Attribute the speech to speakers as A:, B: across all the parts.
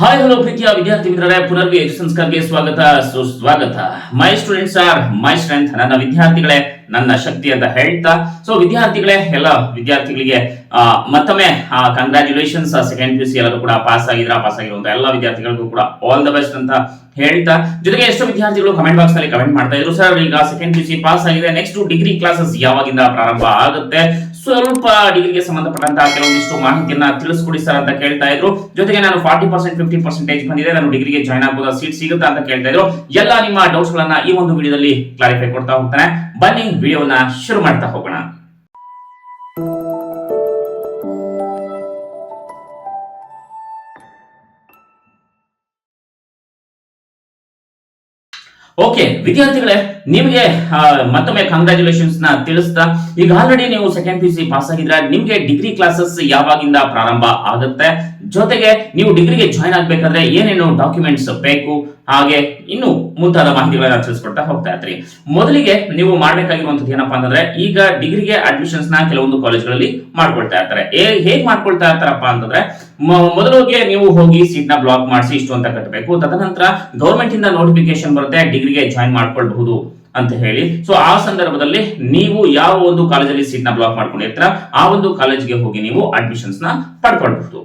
A: Hi hello ಪ್ರೀತಿಯ ವಿದ್ಯಾರ್ಥಿ ಮಿತ್ರರೇ. ಪುನರ್ವಿ ಸಂಸ್ಕಾರಕ್ಕೆ ಸ್ವಾಗತ, ಸುಸ್ವಾಗತ. My students are my strength ನನ್ನ ವಿದ್ಯಾರ್ಥಿಗಳೇ, ನನ್ನ ಶಕ್ತಿ ಅಂತ ಹೇಳ್ತಾ. ಸೊ ವಿದ್ಯಾರ್ಥಿಗಳೇ, ಎಲ್ಲ ವಿದ್ಯಾರ್ಥಿಗಳಿಗೆ ಮತ್ತೊಮ್ಮೆ ಕಂಗ್ರಾಚುಲೇಷನ್ಸ್ ಸೆಕೆಂಡ್ ಪಿ ಸಿ ಎಲ್ಲರೂ ಕೂಡ ಪಾಸ್ ಆಗಿದ್ರ ಪಾಸ್ ಆಗಿರುವಂತ ಎಲ್ಲ ವಿದ್ಯಾರ್ಥಿಗಳಿಗೂ ಕೂಡ ಆಲ್ ದ ಬೆಸ್ಟ್ ಅಂತ ಹೇಳ್ತಾ. ಜೊತೆಗೆ ಎಷ್ಟೋ ವಿದ್ಯಾರ್ಥಿಗಳು ಕಮೆಂಟ್ ಬಾಕ್ಸ್ನಲ್ಲಿ ಕಮೆಂಟ್ ಮಾಡ್ತಾ ಇದ್ರು. ಸರ್ ಈಗ ಸೆಕೆಂಡ್ ಪಿ ಸಿ ಪಾಸ್ ಆಗಿದೆ ನೆಕ್ಸ್ಟ್ ಡಿಗ್ರಿ ಕ್ಲಾಸಸ್ ಯಾವಾಗಿಂದ ಪ್ರಾರಂಭ ಆಗುತ್ತೆ? ಸ್ವಲ್ಪ ಡಿಗ್ರಿಗೆ ಸಂಬಂಧಪಟ್ಟಂತಹ ಕೆಲವೊಂದಿಷ್ಟು ಮಾಹಿತಿಯನ್ನ ತಿಳಿಸ್ಕೊಡಿ ಸರ್ ಅಂತ ಕೇಳ್ತಾ ಇದ್ರು. ಜೊತೆಗೆ ನಾನು ಫಾರ್ಟಿ ಪರ್ಸೆಂಟ್ ಫಿಫ್ಟಿ ಪರ್ಸೆಂಟೇಜ್ ಬಂದಿದೆ. ನಾನು ಡಿಗ್ರಿಗೆ ಜಾಯ್ನ್ ಆಗ್ಬೋದಾ? ಸೀಟ್ ಸಿಗುತ್ತಾ ಅಂತ ಕೇಳ್ತಾ ಇದ್ರು. ಎಲ್ಲ ನಿಮ್ಮ ಡೌಟ್ಸ್ ಗಳನ್ನ ಈ ಒಂದು ವಿಡಿಯೋದಲ್ಲಿ ಕ್ಲಾರಿಫೈ ಕೊಡ್ತಾ ಹೋಗ್ತಾನೆ. ಬನ್ನಿ ವಿಡಿಯೋನ ಶುರು ಮಾಡ್ತಾ ಹೋಗೋಣ. ಓಕೆ ವಿದ್ಯಾರ್ಥಿಗಳೇ, ನಿಮಗೆ ಮತ್ತೊಮ್ಮೆ ಕಂಗ್ರಾಚುಲೇಷನ್ಸ್ನ ತಿಳಿಸ್ತಾ, ಈಗ ಆಲ್ರೆಡಿ ನೀವು ಸೆಕೆಂಡ್ ಪಿ ಸಿ ಪಾಸ್ ಆಗಿದ್ರೆ ನಿಮ್ಗೆ ಡಿಗ್ರಿ ಕ್ಲಾಸಸ್ ಯಾವಾಗಿಂದ ಪ್ರಾರಂಭ ಆಗುತ್ತೆ? ಜೊತೆಗೆ ನೀವು ಡಿಗ್ರಿಗೆ ಜಾಯ್ನ್ ಆಗ್ಬೇಕಾದ್ರೆ ಏನೇನು ಡಾಕ್ಯುಮೆಂಟ್ಸ್ ಬೇಕು, ಹಾಗೆ ಇನ್ನು ಮುಂತಾದ ಮಾಹಿತಿಗಳನ್ನ ತಿಳಿಸ್ಕೊಡ್ತಾ ಹೋಗ್ತಾ ಇರ್ತೀರಿ ಮೊದಲಿಗೆ ನೀವು ಮಾಡ್ಬೇಕಾಗಿರುವಂತದ್ದು ಏನಪ್ಪಾ ಅಂತಂದ್ರೆ ಈಗ ಡಿಗ್ರಿಗೆ ಅಡ್ಮಿಷನ್ಸ್ನ ಕೆಲವೊಂದು ಕಾಲೇಜ್ಗಳಲ್ಲಿ ಮಾಡ್ಕೊಳ್ತಾ ಇರ್ತಾರೆ. ಹೇಗ್ ಮಾಡ್ಕೊಳ್ತಾ ಇರ್ತಾರಪ್ಪ ಅಂತಂದ್ರೆ ಮೊದಲಿಗೆ ನೀವು ಹೋಗಿ ಸೀಟ್ನ ಬ್ಲಾಕ್ ಮಾಡಿಸಿ ಇಷ್ಟು ಅಂತ ಕಟ್ಟಬೇಕು ತದನಂತರ ಗೌರ್ಮೆಂಟ್ ಇಂದ ನೋಟಿಫಿಕೇಶನ್ ಬರುತ್ತೆ, ಡಿಗ್ರಿಗೆ ಜಾಯ್ನ್ ಮಾಡ್ಕೊಳ್ಬಹುದು ಅಂತ ಹೇಳಿ. ಸೊ ಆ ಸಂದರ್ಭದಲ್ಲಿ ನೀವು ಯಾವ ಒಂದು ಕಾಲೇಜಲ್ಲಿ ಸೀಟ್ನ ಬ್ಲಾಕ್ ಮಾಡ್ಕೊಂಡಿರ್ತೀರ, ಆ ಒಂದು ಕಾಲೇಜ್ಗೆ ಹೋಗಿ ನೀವು ಅಡ್ಮಿಷನ್ಸ್ನ ಪಡ್ಕೊಳ್ಬಹುದು.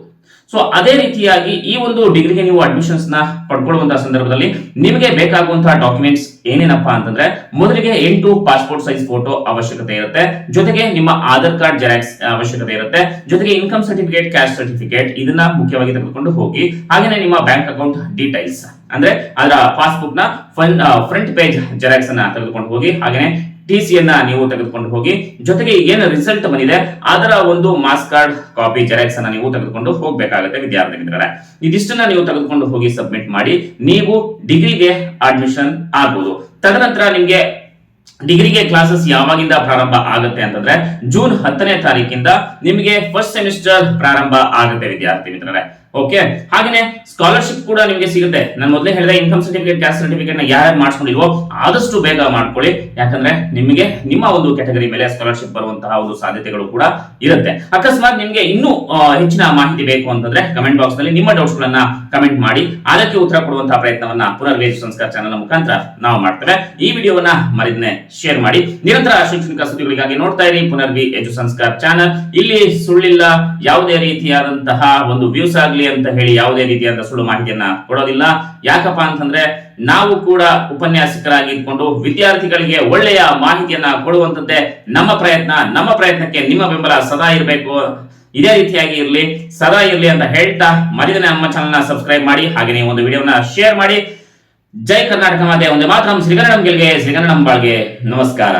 A: ಸೊ ಅದೇ ರೀತಿಯಾಗಿ ಈ ಒಂದು ಡಿಗ್ರಿಗೆ ನೀವು ಅಡ್ಮಿಷನ್ಸ್ನ ಪಡ್ಕೊಳ್ಳುವಂತಹ ಸಂದರ್ಭದಲ್ಲಿ ನಿಮಗೆ ಬೇಕಾಗುವಂತಹ ಡಾಕ್ಯುಮೆಂಟ್ಸ್ ಏನೇನಪ್ಪಾ ಅಂತಂದ್ರೆ ಮೊದಲಿಗೆ ಎಂಟು ಪಾಸ್ಪೋರ್ಟ್ ಸೈಜ್ ಫೋಟೋ ಅವಶ್ಯಕತೆ ಇರುತ್ತೆ. ಜೊತೆಗೆ ನಿಮ್ಮ ಆಧಾರ್ ಕಾರ್ಡ್ ಜೆರಾಕ್ಸ್ ಅವಶ್ಯಕತೆ ಇರುತ್ತೆ. ಜೊತೆಗೆ ಇನ್ಕಮ್ ಸರ್ಟಿಫಿಕೇಟ್ ಕ್ಯಾಶ್ ಸರ್ಟಿಫಿಕೇಟ್ ಇದನ್ನ ಮುಖ್ಯವಾಗಿ ತೆಗೆದುಕೊಂಡು ಹೋಗಿ, ಹಾಗೇನೆ ನಿಮ್ಮ ಬ್ಯಾಂಕ್ ಅಕೌಂಟ್ ಡೀಟೈಲ್ಸ್ ಅಂದ್ರೆ ಅದರ ಪಾಸ್ಬುಕ್ನ ಫ್ರಂಟ್ ಪೇಜ್ ಜೆರಾಕ್ಸ್ ಅನ್ನ ತೆಗೆದುಕೊಂಡು ಹೋಗಿ, ಹಾಗೇನೆ ಟಿ ಸಿ ನೀವು ತೆಗೆದುಕೊಂಡು ಹೋಗಿ, ಜೊತೆಗೆ ಏನು ರಿಸಲ್ಟ್ ಬಂದಿದೆ, ಅದರ ಒಂದು ಮಾಸ್ ಕಾರ್ಡ್ ಕಾಪಿ ಜೆರಾಕ್ಸ್ ಅನ್ನ ನೀವು ತೆಗೆದುಕೊಂಡು ಹೋಗಬೇಕಾಗುತ್ತೆ ವಿದ್ಯಾರ್ಥಿ ಇದಿಷ್ಟನ್ನ ನೀವು ತೆಗೆದುಕೊಂಡು ಹೋಗಿ ಸಬ್ಮಿಟ್ ಮಾಡಿ, ನೀವು ಡಿಗ್ರಿಗೆ ಅಡ್ಮಿಷನ್ ಆಗ್ಬೋದು. ತದನಂತರ ನಿಮ್ಗೆ ಡಿಗ್ರಿಗೆ ಕ್ಲಾಸಸ್ ಯಾವಾಗಿಂದ ಪ್ರಾರಂಭ ಆಗುತ್ತೆ ಅಂತಂದ್ರೆ ಜೂನ್ ಹತ್ತನೇ ತಾರೀಕಿಂದ ನಿಮಗೆ ಫಸ್ಟ್ ಸೆಮಿಸ್ಟರ್ ಪ್ರಾರಂಭ ಆಗುತ್ತೆ ವಿದ್ಯಾರ್ಥಿ ಮಿತ್ರರೇ ಓಕೆ ಹಾಗೇನೆ ಸ್ಕಾಲರ್ಶಿಪ್ ಕೂಡ ನಿಮಗೆ ಸಿಗುತ್ತೆ. ನಾನು ಮೊದಲೇ ಹೇಳಿದೆ ಇನ್ಕಮ್ ಸರ್ಟಿಫಿಕೇಟ್ ಕ್ಯಾಸ್ಟ್ ಸರ್ಟಿಫಿಕೇಟ್ನ ಯಾರು ಮಾಡಿಸ್ಕೊಂಡಿಲ್ವೋ ಆದಷ್ಟು ಬೇಗ ಮಾಡ್ಕೊಳ್ಳಿ. ಯಾಕಂದ್ರೆ ನಿಮಗೆ ನಿಮ್ಮ ಒಂದು ಕ್ಯಾಟಗರಿ ಮೇಲೆ ಸ್ಕಾಲರ್ಶಿಪ್ ಬರುವಂತಹ ಒಂದು ಸಾಧ್ಯತೆಗಳು ಕೂಡ ಇರುತ್ತೆ. ಅಕಸ್ಮಾತ್ ನಿಮಗೆ ಇನ್ನೂ ಹೆಚ್ಚಿನ ಮಾಹಿತಿ ಬೇಕು ಅಂತಂದ್ರೆ ಕಮೆಂಟ್ ಬಾಕ್ಸ್ನಲ್ಲಿ ನಿಮ್ಮ ಡೌಟ್ಸ್ ಗಳನ್ನ ಕಮೆಂಟ್ ಮಾಡಿ. ಅದಕ್ಕೆ ಉತ್ತರ ಕೊಡುವಂತಹ ಪ್ರಯತ್ನವನ್ನ ಪುನರ್ವೇಜ್ ಸಂಸ್ಕಾರ ಚಾನಲ್ ಮುಖಾಂತರ ನಾವು ಮಾಡ್ತೇವೆ. ಈ ವಿಡಿಯೋವನ್ನ ಮರಿದನೆ ಶೇರ್ ಮಾಡಿ. ನಿರಂತರ ಶೈಕ್ಷಣಿಕ ಸುದ್ದಿಗಳಿಗಾಗಿ ನೋಡ್ತಾ ಇರಿ ಪುನರ್ವಿ ಎಜು ಸಂಸ್ಕಾರ ಚಾನಲ್ ಇಲ್ಲಿ ಸುಳ್ಳಿಲ್ಲ, ಯಾವುದೇ ರೀತಿಯಾದಂತಹ ಒಂದು ವ್ಯೂಸ್ ಆಗ್ಲಿ ಅಂತ ಹೇಳಿ ಯಾವುದೇ ರೀತಿಯಾದ ಸುಳ್ಳು ಮಾಹಿತಿಯನ್ನ ಕೊಡೋದಿಲ್ಲ. ಯಾಕಪ್ಪ ಅಂತಂದ್ರೆ ನಾವು ಕೂಡ ಉಪನ್ಯಾಸಕರಾಗಿ ಇದ್ಕೊಂಡು ವಿದ್ಯಾರ್ಥಿಗಳಿಗೆ ಒಳ್ಳೆಯ ಮಾಹಿತಿಯನ್ನ ಕೊಡುವಂತದ್ದೇ ನಮ್ಮ ಪ್ರಯತ್ನ. ನಮ್ಮ ಪ್ರಯತ್ನಕ್ಕೆ ನಿಮ್ಮ ಬೆಂಬಲ ಸದಾ ಇರಬೇಕು. ಇದೇ ರೀತಿಯಾಗಿ ಇರಲಿ. ಸದಾ ಇರಲಿ ಅಂತ ಹೇಳ್ತಾ ಮರಿದನೆ ನಮ್ಮ ಚಾನಲ್ನ ಸಬ್ಸ್ಕ್ರೈಬ್ ಮಾಡಿ, ಹಾಗೆ ನೀವು ಒಂದು ವಿಡಿಯೋನ ಶೇರ್ ಮಾಡಿ. ಜೈ ಕರ್ನಾಟಕ ಮಾತೆ. ಒಂದೇ ಮಾತ್ರ ಶ್ರೀಗನ್ನಡಂ ಗೆಲ್ಗೆ. ಶ್ರೀಗನ್ನಡಂ ಬಾಳ್ಗೆ. ನಮಸ್ಕಾರ.